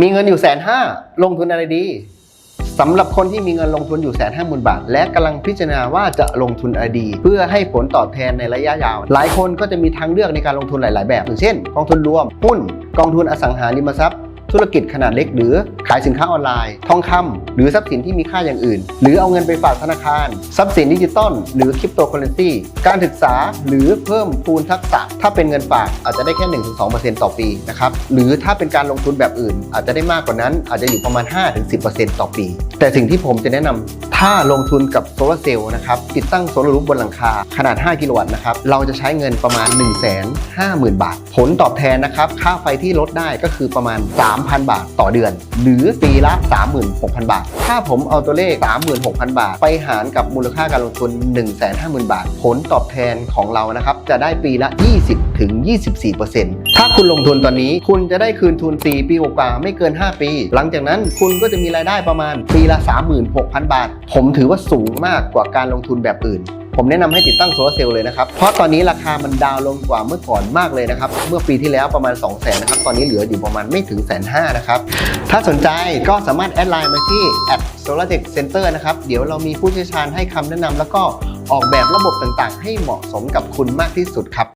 มีเงินอยู่แสนห้าลงทุนอะไรดีสำหรับคนที่มีเงินลงทุนอยู่แสนห้าหมื่นบาท และกำลังพิจารณาว่าจะลงทุนอะไรดี เพื่อให้ผลตอบแทนในระยะยาว หลายคนก็จะมีทางเลือกในการลงทุนหลาย ๆ แบบอย่างเช่น กองทุนรวมหุ้น กองทุนอสังหาริมทรัพย์ ธุรกิจขนาดเล็กหรือขายสินค้าออนไลน์ ทองคำหรือทรัพย์สินที่มีค่าอย่างอื่น หรือเอาเงินไปฝากธนาคาร ทรัพย์สินดิจิตอลหรือคริปโตเคอเรนซีการศึกษาหรือเพิ่มพูนทักษะ ถ้าเป็นเงินฝากอาจจะได้แค่ 1-2%ต่อปีนะครับหรือถ้าเป็นการลงทุนแบบอื่น อาจจะได้มากกว่านั้นอาจจะอยู่ประมาณ 5-10%ต่อปี แต่สิ่งที่ผมจะแนะนำ ถ้าลงทุนกับโซลาร์เซลล์นะครับติดตั้งโซลารูฟบนหลังคาขนาด 5 กิโลวัตต์นะครับเราจะใช้เงินประมาณ 1 5 0 0 0 0 บาท ผลตอบแทนนะครับค่าไฟที่ลดได้ก็คือประมาณ 3,000 บาทต่อเดือน หรือปีละ 36,000 บาท ถ้าผมเอาตัวเลข 36,000 บาท ไปหารกับมูลค่าการลงทุน 150,000 บาท ผลตอบแทนของเรานะครับจะได้ปีละ 20ถึง24%ถ้าคุณลงทุนตอนนี้คุณจะได้คืนทุน 4 ปีกว่าไม่เกิน 5 ปี หลังจากนั้นคุณก็จะมีรายได้ประมาณปีละ 36,000 บาทผมถือว่าสูงมากกว่าการลงทุนแบบอื่น ผมแนะนำให้ติดตั้งโซลาร์เซลล์เลยนะครับ เพราะตอนนี้ราคามันดาวน์ลงกว่าเมื่อก่อนมากเลยนะครับ เมื่อปีที่แล้วประมาณ 2 0 0 0 0 0นะครับ ตอนนี้เหลืออยู่ประมาณไม่ถึงแสนห้านะครับ ถ้าสนใจก็สามารถแอดไลน์มาที่ @solartech center นะครับ เดี๋ยวเรามีผู้เชี่ยวชาญให้คำแนะนำแล้วก็ออกแบบระบบต่างๆ ให้เหมาะสมกับคุณมากที่สุดครับ